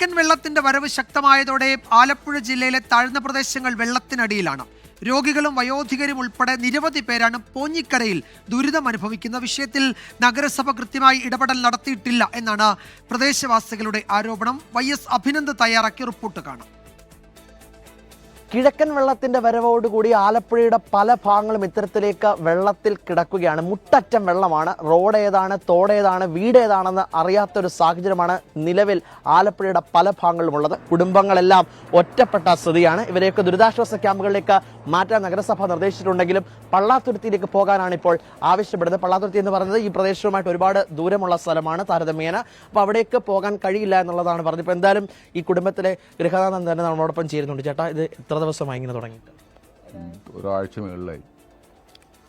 കിഴക്കൻ വെള്ളത്തിന്റെ വരവ് ശക്തമായതോടെ ആലപ്പുഴ ജില്ലയിലെ താഴ്ന്ന പ്രദേശങ്ങൾ വെള്ളത്തിനടിയിലാണ്. രോഗികളും വയോധികരും ഉൾപ്പെടെ നിരവധി പേരാണ് പോഞ്ഞിക്കരയിൽ ദുരിതം അനുഭവിക്കുന്ന വിഷയത്തിൽ നഗരസഭ കൃത്യമായി ഇടപെടൽ നടത്തിയിട്ടില്ല എന്നാണ് പ്രദേശവാസികളുടെ ആരോപണം. വൈ എസ് അഭിനന്ദ് തയ്യാറാക്കിയ റിപ്പോർട്ട് കാണാം. കിഴക്കൻ വെള്ളത്തിന്റെ വരവോടുകൂടി ആലപ്പുഴയുടെ പല ഭാഗങ്ങളും ഇത്തരത്തിലേക്ക് വെള്ളത്തിൽ കിടക്കുകയാണ്. മുട്ടറ്റം വെള്ളമാണ്. റോഡ് ഏതാണ് തോടേതാണ് വീട് ഏതാണെന്ന് അറിയാത്തൊരു സാഹചര്യമാണ് നിലവിൽ ആലപ്പുഴയുടെ പല ഭാഗങ്ങളിലും ഉള്ളത് കുടുംബങ്ങളെല്ലാം ഒറ്റപ്പെട്ട സ്ഥിതിയാണ്. ഇവരെയൊക്കെ ദുരിതാശ്വാസ ക്യാമ്പുകളിലേക്ക് മാറ്റാൻ നഗരസഭ നിർദ്ദേശിച്ചിട്ടുണ്ടെങ്കിലും പള്ളാത്തുരുത്തിയിലേക്ക് പോകാനാണ് ഇപ്പോൾ ആവശ്യപ്പെടുന്നത്. പള്ളാത്തുരുത്തി എന്ന് പറയുന്നത് ഈ പ്രദേശവുമായിട്ട് ഒരുപാട് ദൂരമുള്ള സ്ഥലമാണ് താരതമ്യേന. അപ്പോൾ അവിടേക്ക് പോകാൻ കഴിയില്ല എന്നുള്ളതാണ് പറഞ്ഞത്. ഇപ്പോൾ എന്തായാലും ഈ കുടുംബത്തിലെ ഗൃഹനാഥൻ തന്നെ നമ്മളോടൊപ്പം ചേരുന്നുണ്ട്. ചേട്ടാ ഇത് എത്ര ദിവസമായി ഇങ്ങനെ തുടങ്ങിയിട്ട്. ഒരാഴ്ച മുകളിലായി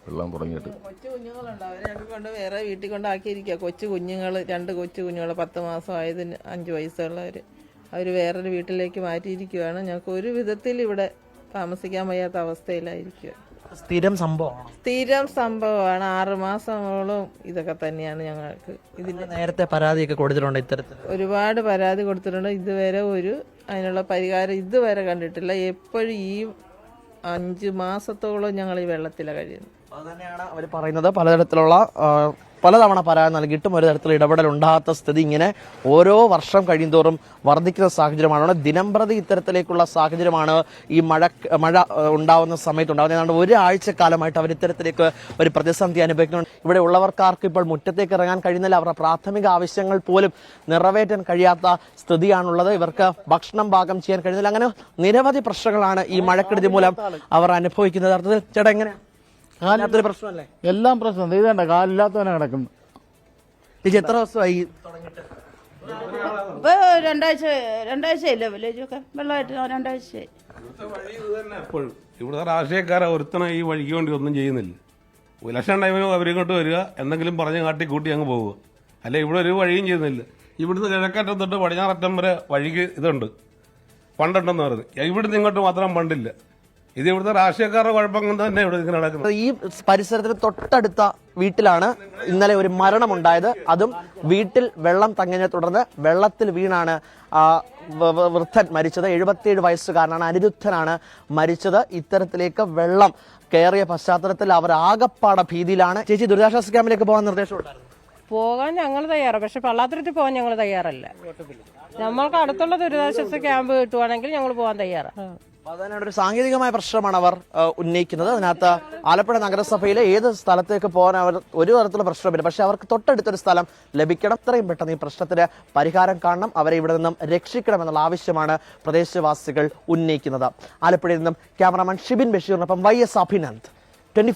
വെള്ളം തുടങ്ങിയിട്ട് കൊച്ചു കുഞ്ഞുങ്ങളുണ്ട്. അവരെയൊക്കെ കൊണ്ട് വേറെ വീട്ടിൽ കൊണ്ടാക്കിയിരിക്കുക കൊച്ചു കുഞ്ഞുങ്ങൾ രണ്ട് കൊച്ചു കുഞ്ഞുങ്ങൾ പത്ത് മാസമായതിന് അഞ്ച് വയസ്സുള്ളവർ അവർ വേറൊരു വീട്ടിലേക്ക് മാറ്റിയിരിക്കുകയാണ് ഞങ്ങൾക്ക് ഒരു വിധത്തിൽ ഇവിടെ താമസിക്കാൻ വയ്യാത്ത അവസ്ഥയിലായിരിക്കുക സ്ഥിരം സംഭവമാണ് സ്ഥിരം സംഭവമാണ്. ആറ് മാസങ്ങളോളം ഇതൊക്കെ തന്നെയാണ് ഞങ്ങൾക്ക് ഇതിന്റെ നേരത്തെ പരാതിയൊക്കെ കൊടുത്തിട്ടുണ്ട് ഇത്തരത്തിൽ. ഒരുപാട് പരാതി കൊടുത്തിട്ടുണ്ട്. ഇതുവരെ ഒരു അതിനുള്ള പരിഹാരം ഇതുവരെ കണ്ടിട്ടില്ല. എപ്പോഴും ഈ അഞ്ച് മാസത്തോളം ഞങ്ങൾ ഈ വെള്ളത്തിലാണ് കഴിയുന്നത്. അത് തന്നെയാണ് അവർ പറയുന്നത്. പലതരത്തിലുള്ള പലതവണ പരാതി നൽകിയിട്ടും ഒരു തരത്തിലുള്ള ഇടപെടൽ ഉണ്ടാകാത്ത സ്ഥിതി ഇങ്ങനെ ഓരോ വർഷം കഴിയുന്തോറും വർദ്ധിക്കുന്ന സാഹചര്യമാണ് ദിനംപ്രതി ഇത്തരത്തിലേക്കുള്ള സാഹചര്യമാണ് ഈ മഴ മഴ ഉണ്ടാവുന്ന സമയത്ത് ഉണ്ടാകുന്നത് ഏതാണ്ട് ഒരാഴ്ചക്കാലമായിട്ട് അവർ ഇത്തരത്തിലേക്ക് ഒരു പ്രതിസന്ധി അനുഭവിക്കുന്നുണ്ട്. ഇവിടെ ഉള്ളവർക്കാർക്ക് ഇപ്പോൾ മുറ്റത്തേക്ക് ഇറങ്ങാൻ കഴിയുന്നില്ല. അവരുടെ പ്രാഥമിക ആവശ്യങ്ങൾ പോലും നിറവേറ്റാൻ കഴിയാത്ത സ്ഥിതിയാണുള്ളത്. ഇവർക്ക് ഭക്ഷണം പാകം ചെയ്യാൻ കഴിയുന്നില്ല. അങ്ങനെ നിരവധി പ്രശ്നങ്ങളാണ് ഈ മഴക്കെടുതി മൂലം അവർ അനുഭവിക്കുന്നത്. അർത്ഥത്തിൽ ചേട്ടാ എങ്ങനെയാ? പ്രശ്നമല്ലേ? എല്ലാം പ്രശ്നം. ഇതേണ്ട കാലില്ലാത്തവനെ കിടക്കുന്നു. ചേച്ചി എത്ര ദിവസമായി? ഇപ്പൊ രണ്ടാഴ്ച രണ്ടാഴ്ചയില്ലേ വില്ലേജൊക്കെ? വെള്ളമായിട്ട് ആ രണ്ടാഴ്ചയായി. വഴി ഇത് തന്നെ എപ്പോഴും ഇവിടുത്തെ രാഷ്ട്രീയക്കാരെ ഒരുത്തനെ ഈ വഴിക്ക് വേണ്ടി ഒന്നും ചെയ്യുന്നില്ല. ഇലക്ഷൻ ടൈമിനും അവരിങ്ങോട്ട് വരിക എന്തെങ്കിലും പറഞ്ഞ് കാട്ടി കൂട്ടി അങ്ങ് പോവുക. അല്ലെ ഇവിടെ ഒരു വഴിയും ചെയ്യുന്നില്ല. ഇവിടുന്ന് കിഴക്കറ്റം തൊട്ട് പടിഞ്ഞാററ്റം വരെ വഴിക്ക് ഇതുണ്ട്. പണ്ടുണ്ടെന്ന് പറഞ്ഞു. ഇവിടുന്ന് ഇങ്ങോട്ട് മാത്രം ഫണ്ടില്ല ഇത് ഇവിടുത്തെ രാഷ്ട്രീയക്കാരുടെ കുഴപ്പം കൊണ്ട് തന്നെ ഇവിടെ ഇങ്ങനെ നടക്കുന്നത്. ഈ പരിസരത്തിന് തൊട്ടടുത്ത വീട്ടിലാണ് ഇന്നലെ ഒരു മരണമുണ്ടായത്. അതും വീട്ടിൽ വെള്ളം തങ്ങിയതിനെ തുടർന്ന് വെള്ളത്തിൽ വീണാണ് വൃദ്ധൻ മരിച്ചത്. എഴുപത്തിയേഴ് വയസ്സുകാരനാണ് അനിരുദ്ധനാണ് മരിച്ചത്. ഇത്തരത്തിലേക്ക് വെള്ളം കയറിയ പശ്ചാത്തലത്തിൽ അവർ ആകപ്പാട ഭീതിയിലാണ്. ചേച്ചി ദുരിതാശ്വാസ ക്യാമ്പിലേക്ക് പോകാൻ നിർദ്ദേശം ഉണ്ടായിരുന്നു? പോകാൻ ഞങ്ങൾ തയ്യാറാണ് പക്ഷെ പള്ളാത്തുരുത്തി പോകാൻ ഞങ്ങൾ തയ്യാറല്ല. നമ്മൾക്ക് അടുത്തുള്ള ദുരിതാശ്വാസ ക്യാമ്പ് കിട്ടുവാണെങ്കിൽ ഞങ്ങൾ പോകാൻ തയ്യാറാണ് അതിനാണ് ഒരു സാങ്കേതികമായ പ്രശ്നമാണ് അവർ ഉന്നയിക്കുന്നത്. അതിനകത്ത് ആലപ്പുഴ നഗരസഭയിലെ ഏത് സ്ഥലത്തേക്ക് പോകാൻ അവർ ഒരു തരത്തിലുള്ള പ്രശ്നമില്ല പക്ഷെ അവർക്ക് തൊട്ടടുത്തൊരു സ്ഥലം ലഭിക്കണം. അത്രയും പെട്ടെന്ന് ഈ പ്രശ്നത്തിന് പരിഹാരം കാണണം. അവരെ ഇവിടെ നിന്നും രക്ഷിക്കണം എന്നുള്ള ആവശ്യമാണ് പ്രദേശവാസികൾ ഉന്നയിക്കുന്നത്. ആലപ്പുഴയിൽ നിന്നും ക്യാമറാമാൻ ഷിബിൻ ബഷീറിനൊപ്പം വൈ എസ് അഭിനന്ദ്. ട്വന്റി